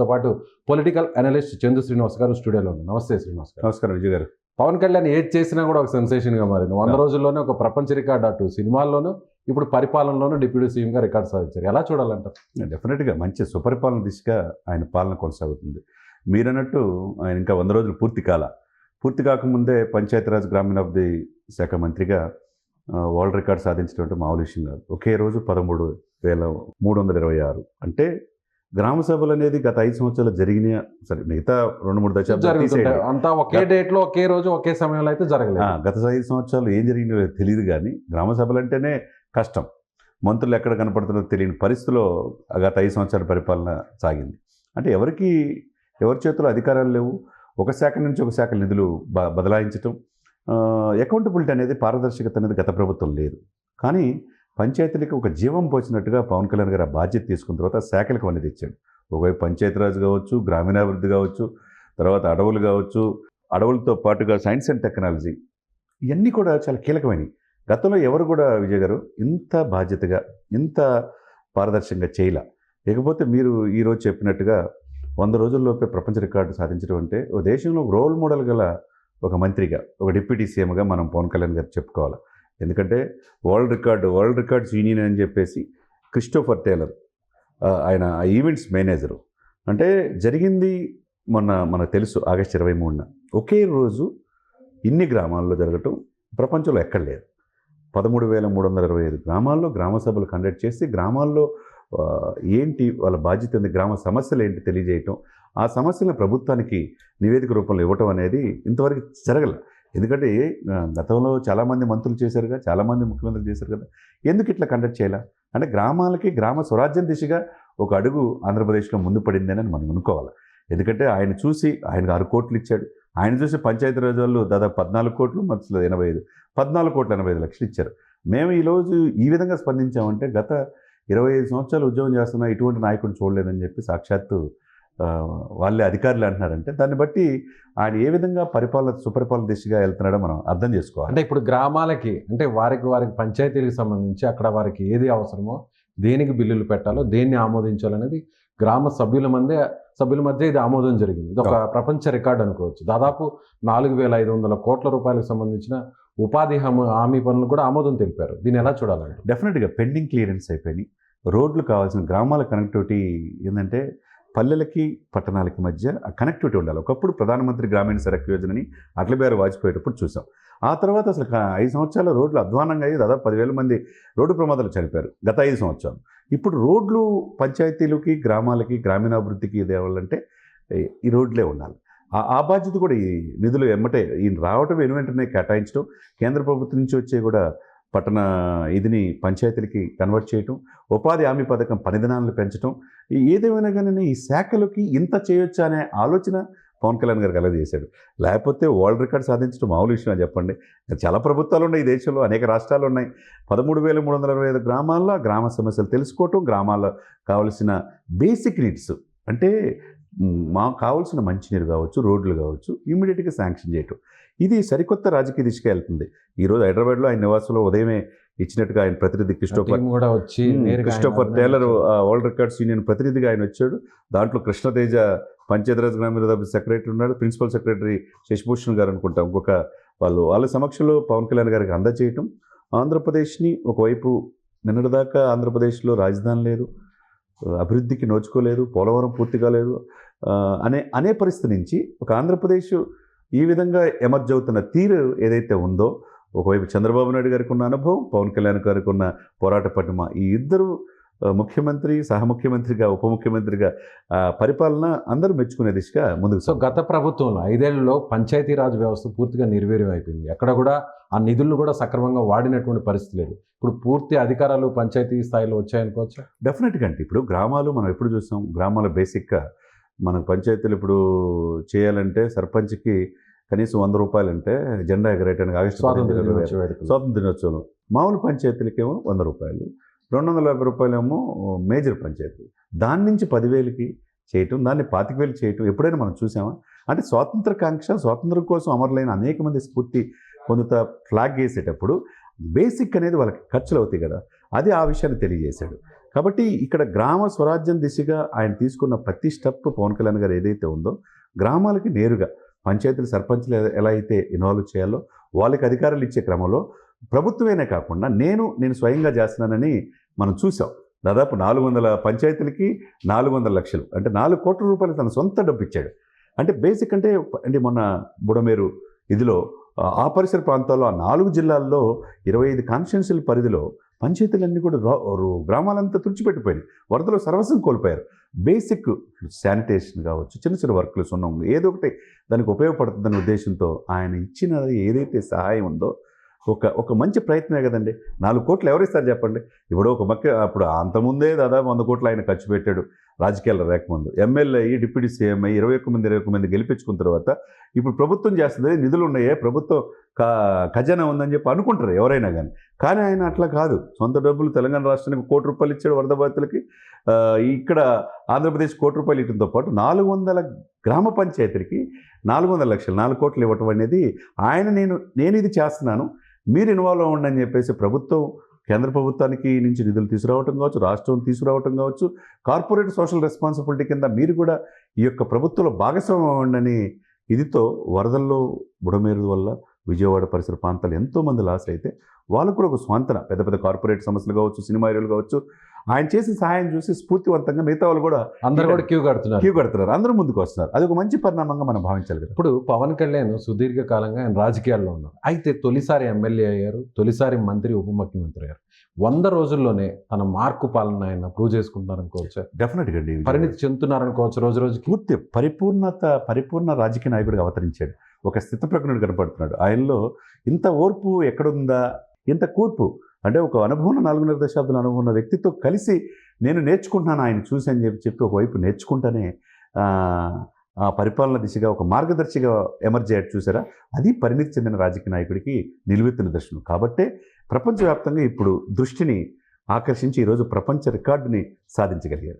మనతో పాటు political analyst Chandu Srinivas గారు స్టూడియోలో ఉన్నారు. నమస్తే శ్రీనివాస్ గారు. నమస్కారం విజయ్ గారు. పవన్ కళ్యాణ్ ఏది చేసినా కూడా ఒక సెన్సేషన్గా మారింది. వంద. రోజుల్లోనే ఒక ప్రపంచ రికార్డ్ అటు సినిమాల్లోనూ ఇప్పుడు పరిపాలనలోనూ డిప్యూటీ సీఎం గా రికార్డ్ సాధించారు. ఎలా చూడాలంటారు? డెఫినెట్గా మంచి సుపరిపాలన దిశగా ఆయన పాలన కొనసాగుతుంది. మీరన్నట్టు ఆయన ఇంకా వంద రోజులు పూర్తి కాల. పూర్తి కాకముందే పంచాయతీరాజ్ గ్రామీణాభివృద్ధి శాఖ మంత్రిగా వరల్డ్ రికార్డ్ సాధించినటువంటి మామూలు విషయం కాదు. ఒకే రోజు పదమూడు వేల మూడు వందల ఇరవై ఆరు. అంటే గ్రామ సభలు అనేది గత ఐదు సంవత్సరాలు జరిగిన సరే మిగతా రెండు మూడు దశాబ్దాలు. అంతా ఒకే డేట్లో ఒకే రోజు ఒకే సమయంలో అయితే జరగలేదు. గత ఐదు సంవత్సరాలు ఏం జరిగిందో తెలియదు కానీ గ్రామ సభలు అంటేనే కష్టం. మంత్రులు ఎక్కడ కనపడుతున్నారో తెలియని పరిస్థితిలో గత ఐదు సంవత్సరాల పరిపాలన సాగింది. అంటే ఎవరికి ఎవరి చేతిలో అధికారాలు లేవు? ఒక శాఖ నుంచి ఒక శాఖ నిధులు బ బదలాయించటం అకౌంటబిలిటీ అనేది పారదర్శకత అనేది గత ప్రభుత్వం లేదు. కానీ పంచాయతీలకు ఒక జీవం పోసినట్టుగా పవన్ కళ్యాణ్ గారు ఆ బాధ్యత తీసుకున్న తర్వాత శాఖలకు అనేది ఇచ్చాడు ఒకవైపు పంచాయతీరాజ్ కావచ్చు గ్రామీణాభివృద్ధి కావచ్చు తర్వాత అడవులు కావచ్చు అడవులతో పాటుగా సైన్స్ అండ్ టెక్నాలజీ ఇవన్నీ కూడా చాలా కీలకమైనవి. గతంలో ఎవరు కూడా విజయ్ గారు ఇంత బాధ్యతగా ఇంత పారదర్శకంగా చేయలే. లేకపోతే మీరు ఈరోజు చెప్పినట్టుగా వంద రోజుల్లోపే ప్రపంచ రికార్డు సాధించడం అంటే ఓ దేశంలో రోల్ మోడల్ గల ఒక మంత్రిగా ఒక డిప్యూటీ సీఎంగా మనం పవన్ కళ్యాణ్ గారు చెప్పుకోవాలి? ఎందుకంటే world record world records union అని చెప్పేసి క్రిస్టోఫర్ టేలర్ ఆయన ఆ ఈవెంట్స్ మేనేజరు. అంటే జరిగింది మొన్న మనకు తెలుసు ఆగస్ట్ ఇరవై మూడున. ఒకే రోజు ఇన్ని గ్రామాల్లో జరగటం ప్రపంచంలో ఎక్కడ లేదు. పదమూడు వేల మూడు వందల ఇరవై ఐదు గ్రామాల్లో గ్రామ సభలు కండక్ట్ చేసి గ్రామాల్లో ఏంటి వాళ్ళ బాధ్యత ఏంటి గ్రామ సమస్యలు ఏంటి తెలియజేయటం ఆ సమస్యలను ప్రభుత్వానికి నివేదిక రూపంలో ఇవ్వటం అనేది ఇంతవరకు జరగల ఎందుకంటే గతంలో చాలామంది మంత్రులు చేశారుగా చాలామంది ముఖ్యమంత్రులు చేశారు కదా ఎందుకు ఇట్లా కండక్ట్ చేయాలా? అంటే గ్రామాలకి గ్రామ స్వరాజ్యం దిశగా ఒక అడుగు ఆంధ్రప్రదేశ్లో ముందు పడిందని మనం అనుకోవాలి. ఎందుకంటే ఆయన చూసి ఆయనకు ఆరు కోట్లు ఇచ్చాడు. ఆయన చూసి పంచాయతీరాజ్ వాళ్ళు దాదాపు పద్నాలుగు కోట్లు మనుషులు ఎనభై ఐదు పద్నాలుగు కోట్ల ఎనభై ఐదు లక్షలు ఇచ్చారు. మేము ఈరోజు ఈ విధంగా స్పందించామంటే గత ఇరవై ఐదు సంవత్సరాలు ఉద్యోగం చేస్తున్న ఇటువంటి నాయకుడిని చూడలేదని చెప్పి సాక్షాత్తు వాళ్ళే అధికారులు అంటున్నారంటే దాన్ని బట్టి ఆయన ఏ విధంగా పరిపాలన సుపరిపాలన దిశగా వెళ్తున్నాడో మనం అర్థం చేసుకోవాలి. అంటే ఇప్పుడు గ్రామాలకి అంటే వారికి వారికి పంచాయతీలకు సంబంధించి అక్కడ వారికి ఏది అవసరమో దేనికి బిల్లులు పెట్టాలో దేన్ని ఆమోదించాలనేది గ్రామ సభ్యుల మధ్య సభ్యుల మధ్య ఇది ఆమోదం జరిగింది. ఇది ఒక ప్రపంచ రికార్డు అనుకోవచ్చు. దాదాపు నాలుగు వేల ఐదు వందల కోట్ల రూపాయలకు సంబంధించిన ఉపాధి హామీ హామీ పనులు కూడా ఆమోదం తెలిపారు. దీన్ని ఎలా చూడాలంటే డెఫినెట్గా పెండింగ్ క్లియరెన్స్ అయిపోయినాయి. రోడ్లు కావాల్సిన గ్రామాల కనెక్టివిటీ ఏంటంటే పల్లెలకి పట్టణాలకి మధ్య కనెక్టివిటీ ఉండాలి. ఒకప్పుడు ప్రధానమంత్రి గ్రామీణ సడక్ యోజనని అటల్ బిహారీ వాజ్పేయేటప్పుడు చూసాం. ఆ తర్వాత అసలు ఐదు సంవత్సరాల రోడ్లు అధ్వానంగా అయ్యి దాదాపు పదివేల మంది రోడ్డు ప్రమాదాలు చనిపోయారు గత ఐదు సంవత్సరాలు. ఇప్పుడు రోడ్లు పంచాయతీలకి గ్రామాలకి గ్రామీణాభివృద్ధికి ఇది అవ్వాలంటే ఈ- రోడ్లే ఉండాలి. ఆ- ఆ బాధ్యత కూడా ఈ నిధులు ఎమ్మటే ఈయన రావటం వెను వెంటనే కేటాయించడం కేంద్ర ప్రభుత్వం నుంచి వచ్చే కూడా పట్టణ ఇదిని పంచాయతీలకి కన్వర్ట్ చేయటం ఉపాధి హామీ పథకం పనిదినాలను పెంచడం ఏదేమైనా కానీ ఈ శాఖలకి ఇంత చేయొచ్చా అనే ఆలోచన పవన్ కళ్యాణ్ గారు కలగజేశాడు. లేకపోతే వరల్డ్ రికార్డ్ సాధించడం మామూలు విషయం చెప్పండి. చాలా ప్రభుత్వాలు ఉన్నాయి ఈ దేశంలో అనేక రాష్ట్రాలు ఉన్నాయి. పదమూడు వేల మూడు వందల ఇరవై ఐదు గ్రామాల్లో గ్రామ సమస్యలు తెలుసుకోవటం గ్రామాల్లో కావలసిన బేసిక్ నీడ్స్ అంటే మ్, మాకు కావాల్సిన మంచినీరు కావచ్చు రోడ్లు కావచ్చు ఇమీడియట్గా శాంక్షన్ చేయటం. ఇది సరికొత్త రాజకీయ దిశగా వెళ్తుంది. ఈరోజు హైదరాబాద్లో ఆయన నివాసంలో ఉదయమే ఇచ్చినట్టుగా ఆయన ప్రతినిధి క్రిస్టోఫర్ కూడా వచ్చి Christopher. Taylor world records union ప్రతినిధిగా ఆయన వచ్చాడు. దాంట్లో కృష్ణతేజ పంచాయతీరాజ్ గ్రామీణాభివృద్ధి సెక్రటరీ ఉన్నాడు. ప్రిన్సిపల్ సెక్రటరీ శశిభూషణ్ గారు అనుకుంటాం ఇంకొక వాళ్ళు. వాళ్ళ సమక్షంలో పవన్ కళ్యాణ్ గారికి అందజేయటం. ఆంధ్రప్రదేశ్ని ఒకవైపు నిన్నటిదాకా ఆంధ్రప్రదేశ్లో రాజధాని లేదు. అభివృద్ధికి నోచుకోలేదు పోలవరం పూర్తిగా లేదు అనే అనే పరిస్థితి నుంచి ఒక ఆంధ్రప్రదేశ్ ఈ విధంగా ఎమర్జ్ అవుతున్న తీరు ఏదైతే ఉందో ఒకవైపు చంద్రబాబు నాయుడు గారికి ఉన్న అనుభవం పవన్ కళ్యాణ్ గారికి ఉన్న పోరాట పటిమ ఈ ఇద్దరు ముఖ్యమంత్రి సహ ముఖ్యమంత్రిగా ఉప ముఖ్యమంత్రిగా పరిపాలన అందరూ మెచ్చుకునే దిశగా ముందుకు సో గత ప్రభుత్వంలో ఐదేళ్ళలో పంచాయతీరాజ్ వ్యవస్థ పూర్తిగా నిర్వీర్యం అయిపోయింది ఎక్కడ కూడా ఆ నిధులను కూడా సక్రమంగా వాడినటువంటి పరిస్థితి లేదు. ఇప్పుడు పూర్తి అధికారాలు పంచాయతీ స్థాయిలో వచ్చాయనుకోవచ్చు? డెఫినెట్గా అంటే ఇప్పుడు గ్రామాలు మనం ఎప్పుడు చూసాం? గ్రామాల బేసిక్గా మన పంచాయతీలు ఇప్పుడు చేయాలంటే సర్పంచ్కి కనీసం వంద రూపాయలు అంటే జెండా ఎగరేయడానికి ఆగస్టు. స్వాతంత్ర దినోత్సవం మామూలు పంచాయతీలకేమో వంద రూపాయలు. రెండు వందల యాభై రూపాయలేమో మేజర్ పంచాయతీ. దాని నుంచి పదివేలకి చేయటం దాన్ని పాతిక వేలు చేయటం ఎప్పుడైనా మనం చూసామా? అంటే స్వాతంత్ర కాంక్ష స్వాతంత్రం కోసం అమరులైన అనేక మంది స్ఫూర్తి పొందుతా ఫ్లాగ్ వేసేటప్పుడు బేసిక్ అనేది వాళ్ళకి ఖర్చులు అవుతాయి కదా. అది ఆ విషయాన్ని తెలియజేశాడు. కాబట్టి ఇక్కడ గ్రామ స్వరాజ్యం దిశగా ఆయన తీసుకున్న ప్రతి స్టెప్ పవన్ కళ్యాణ్ గారు ఏదైతే ఉందో గ్రామాలకి నేరుగా పంచాయతీలు సర్పంచ్లు ఎలా అయితే ఇన్వాల్వ్ చేయాలో వాళ్ళకి అధికారాలు ఇచ్చే క్రమంలో ప్రభుత్వమే కాకుండా నేను నేను స్వయంగా చేస్తున్నానని మనం చూసాం. దాదాపు నాలుగు వందల పంచాయతీలకి నాలుగు వందల లక్షలు. అంటే నాలుగు కోట్ల రూపాయలు తన సొంత డబ్బు ఇచ్చాడు అంటే బేసిక్ అంటే అంటే మొన్న బుడమేరు ఇదిలో ఆ, పరిసర ప్రాంతాల్లో ఆ నాలుగు జిల్లాల్లో ఇరవై ఐదు కాన్స్టిట్యున్సీల పరిధిలో పంచాయతీలన్నీ కూడా గ్రామాలంతా తుడిచిపెట్టిపోయినాయి. వరదలో సర్వస్వం కోల్పోయారు. బేసిక్ శానిటేషన్ కావచ్చు చిన్న చిన్న వర్క్లు సున్నం ఏదో ఒకటి దానికి ఉపయోగపడుతుందనే ఉద్దేశంతో ఆయన ఇచ్చిన ఏదైతే సహాయం ఉందో ఒక ఒక మంచి ప్రయత్నమే కదండి. నాలుగు కోట్లు ఎవరిస్తారు చెప్పండి? ఇప్పుడు ఒక మక్క అప్పుడు అంతకుముందే దాదాపు వంద కోట్లు ఆయన ఖర్చు పెట్టాడు రాజకీయాల్లో రాకముందు ఎమ్మెల్యే అయ్యి డిప్యూటీ సీఎం అయ్యి ఇరవై ఒక్క మంది ఇరవై ఒక్క మంది గెలిపించుకున్న తర్వాత ఇప్పుడు ప్రభుత్వం చేస్తుంది నిధులు ఉన్నాయే ప్రభుత్వం ఖజానా ఉందని చెప్పి అనుకుంటారు ఎవరైనా కానీ కానీ ఆయన అట్లా కాదు. సొంత డబ్బులు తెలంగాణ రాష్ట్రానికి కోటి రూపాయలు ఇచ్చాడు వరద బాధితులకి. ఇక్కడ ఆంధ్రప్రదేశ్ కోటి రూపాయలు ఇవ్వడంతో పాటు నాలుగు వందల గ్రామ పంచాయతీలకి నాలుగు వందల లక్షలు నాలుగు కోట్లు ఇవ్వటం అనేది ఆయన నేను నేను ఇది చేస్తున్నాను. మీరు ఇన్వాల్వ్ అవ్వండి అని చెప్పేసి ప్రభుత్వం కేంద్ర ప్రభుత్వానికి నుంచి నిధులు తీసుకురావటం కావచ్చు రాష్ట్రం తీసుకురావటం కావచ్చు కార్పొరేట్ సోషల్ రెస్పాన్సిబిలిటీ కింద మీరు కూడా ఈ యొక్క ప్రభుత్వంలో భాగస్వామ్యం అవ్వండి ఇదితో వరదల్లో బుడమేరు వల్ల విజయవాడ పరిసర ప్రాంతాలు ఎంతోమంది లాస్ అయితే వాళ్ళకు కూడా ఒక స్వాంతన. పెద్ద పెద్ద కార్పొరేట్ సంస్థలు కావచ్చు సినిమా ఏరియాలు కావచ్చు ఆయన చేసిన సహాయం చూసి స్ఫూర్తివంతంగా మిగతా వాళ్ళు కూడా అందరు కూడా క్యూ కడుతున్నారు. క్యూ కడుతున్నారు. అందరూ ముందుకు వస్తున్నారు. అది ఒక మంచి పరిణామంగా మనం భావించాలి కదా. ఇప్పుడు పవన్ కళ్యాణ్ సుదీర్ఘ కాలంగా ఆయన రాజకీయాల్లో ఉన్నారు. అయితే తొలిసారి ఎమ్మెల్యే అయ్యారు తొలిసారి మంత్రి ఉప ముఖ్యమంత్రి అయ్యారు. వంద రోజుల్లోనే తన మార్కు పాలన ఆయన ప్రూవ్ చేసుకుంటున్నారనుకోవచ్చు డెఫినెట్గా అండి. పరిణితి చెందుతున్నారనుకోవచ్చు రోజు రోజుకి. పూర్తి పరిపూర్ణత పరిపూర్ణ రాజకీయ నాయకుడిగా అవతరించాడు. ఒక స్థితప్రజ్ఞుడు కనపడుతున్నాడు. ఆయనలో ఇంత ఓర్పు ఎక్కడుందా? ఇంత కూర్పు. అంటే ఒక అనుభవం నాలుగున్నర దశాబ్దాల అనుభవం ఉన్న వ్యక్తితో కలిసి నేను నేర్చుకుంటున్నాను ఆయన చూసి అని చెప్పి చెప్పి ఒకవైపు నేర్చుకుంటేనే ఆ, ఆ పరిపాలన దిశగా ఒక మార్గదర్శిగా ఎమర్జ్ అయ్యాడు చూసారా? అది పరిణితి చెందిన రాజకీయ నాయకుడికి నిలువెత్తిన దర్శనం. కాబట్టే ప్రపంచవ్యాప్తంగా ఇప్పుడు దృష్టిని ఆకర్షించి ఈరోజు ప్రపంచ రికార్డుని సాధించగలిగారు.